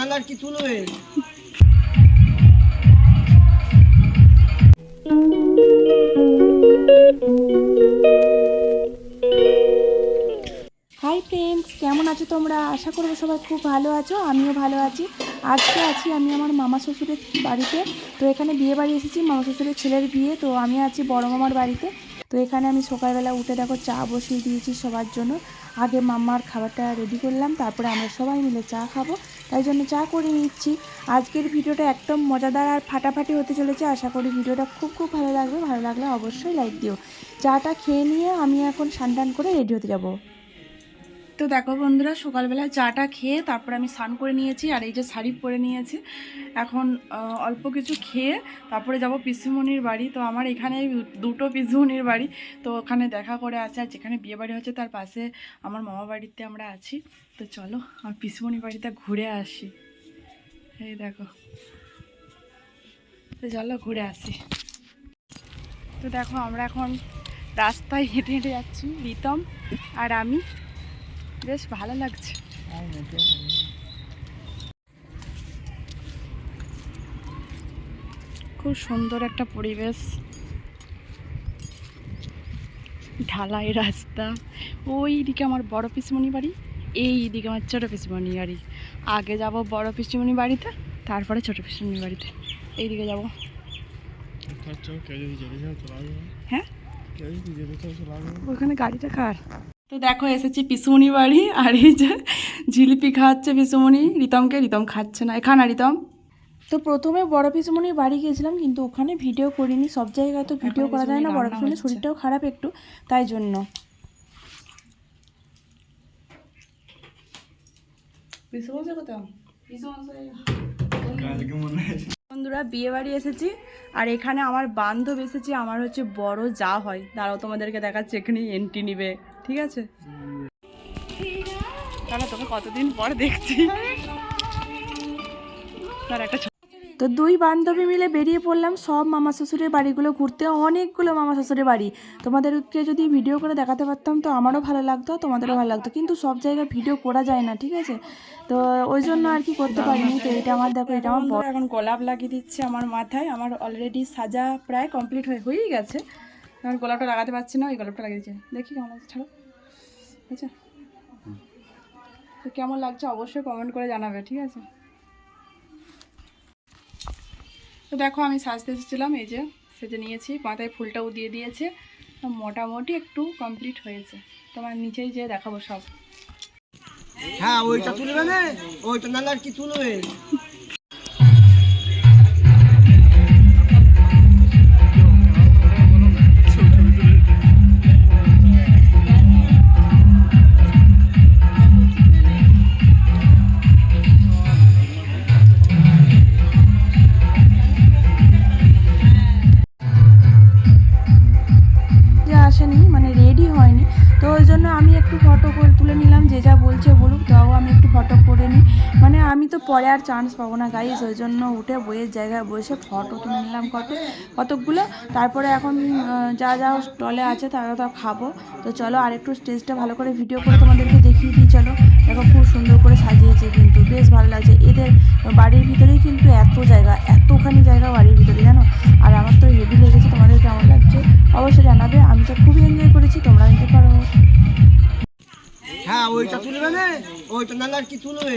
আর কি তুলবে hi friends কেমন আছো তোমরা? আশা করব সবাই খুব ভালো আছো, আমিও ভালো আছি। আজকে আছি আমি আমার মামা শ্বশুরের বাড়িতে। তো এখানে বিয়ে বাড়ি এসেছি, মামা শ্বশুরের ছেলের বিয়ে। তো আমি আছি বড় মামার বাড়িতে। তো এখানে আমি সকালবেলা উঠে দেখো চা বসিয়ে দিয়েছি সবার জন্য। আগে মাম্মার খাবারটা রেডি করলাম, তারপরে আমরা সবাই মিলে চা খাব। তাই জন্য চা করে নিচ্ছি। আজকের ভিডিওটা একদম মজাদার আর ফাটাফাটি হতে চলেছে। আশা করি ভিডিওটা খুব খুব ভালো লাগবে। ভালো লাগলে অবশ্যই লাইক দিও। চাটা খেয়ে নিয়ে আমি এখন সান করে রেডি হতে যাব। তো দেখো বন্ধুরা, সকালবেলা চাটা খেয়ে তারপর আমি স্নান করে নিয়েছি আর এই যে শাড়ি পরে নিয়েছি। এখন অল্প কিছু খেয়ে তারপরে যাব পিসুমণির বাড়ি। তো আমার এখানে দুটো পিসুমণির বাড়ি। তো ওখানে দেখা করে আছে আর যেখানে বিয়ে বাড়ি হচ্ছে তার পাশে আমার মামা বাড়িতে আমরা আছি। তো চলো, আমার পিসুমণির বাড়িতে ঘুরে আসি। এই দেখো। তো চলো ঘুরে আসি। তো দেখো, আমরা এখন রাস্তায় হেঁটে হেঁটে যাচ্ছি, রিতম আর আমি। বেশ ভালো লাগছে। খুব সুন্দর একটা পরিবেশ। ঢালাই রাস্তা। ওই দিকে আমার বড় পিসমণি বাড়ি এই দিকে আমার ছোটো পিসমণি বাড়ি। আগে যাব বড় পিসমণি বাড়িতে তারপরে ছোটো পিসমণি বাড়িতে। এই দিকে যাব হ্যাঁ? ওখানে গাড়িটা কার? তো দেখো এসেছি পিসুমণি বাড়ি আর এই যে জিলিপি খাওয়াচ্ছে পিসুমণি। রিতমকে রিতম খাচ্ছে না। এখানে রিতম? তো প্রথমে বড় পিসুমণির বাড়ি গিয়েছিলাম কিন্তু ওখানে ভিডিও করিনি। সব জায়গায় তো ভিডিও করা যায় না বড় পিসুমণির শরীরটাও খারাপ একটু তাই জন্য। বন্ধুরা বিয়ে বাড়ি এসেছি আর এখানে আমার বান্ধব এসেছি আমার হচ্ছে বড় যা হয়। তারাও তোমাদেরকে দেখাচ্ছে এখানে এন্ট্রি নিবে ঠিক আছে? তাহলে তোকে কতদিন পর দেখছি? তার একটা ছ- তো দুই বান্ধবী মিলে বেরিয়ে পড়লাম সব মামা শ্বশুরের বাড়িগুলো ঘুরতে, অনেকগুলো মামা শ্বশুরের বাড়ি। তোমাদেরকে যদি ভিডিও করে দেখাতে পারতাম তো আমারও ভালো লাগতো, তোমাদেরও ভালো লাগতো। কিন্তু সব জায়গায় ভিডিও করা যায় না, ঠিক আছে? তো ওই জন্য আর কি করতে পারিনি তো এটা আমার, দেখো এটা আমার এখন গোলাপ লাগিয়ে দিচ্ছে আমার মাথায়, আমার অলরেডি সাজা প্রায় কমপ্লিট হয়ে, হয়েই গেছে। এখন গোলাপটা লাগাতে পারছি না, ওই গোলাপটা লাগিয়ে দিচ্ছে। দেখি কেমন লাগছে, ছাড়ো। আচ্ছা। তো কেমন লাগছে অবশ্যই কমেন্ট করে জানাবে, ঠিক আছে? তো দেখো আমি সাজতে এসেছিলাম, এই যে সেজে নিয়েছি, মাথায় ফুলটাও দিয়ে দিয়েছে মোটামুটি একটু কমপ্লিট হয়েছে। তোমার নিচেই যেয়ে দেখাবো সব। হ্যাঁ ওইটা তুলবে না ওইটা না কি তুলবে? একটু ফটো করে তুলে নিলাম, যে যা বলছে বলুক, তাও আমি একটু ফটো করে নিই। মানে আমি তো পরে আর চান্স পাবো না গাইজ ওই জন্য উঠে বইয়ের জায়গায় বসে ফটো তুলে নিলাম কত, কতকগুলো। তারপরে এখন যা যা স্টলে আছে তারা তা খাব। তো চলো আর একটু স্টেজটা ভালো করে ভিডিও করে তোমাদেরকে দেখিয়ে দিই, চলো। দেখো খুব সুন্দর করে সাজিয়েছে কিন্তু, বেশ ভালো লাগছে। এদের বাড়ির ভিতরেই কিন্তু এত জায়গা ওইটা তুলবে না? ওইটা নাঙ্গার আর কি তুলবে?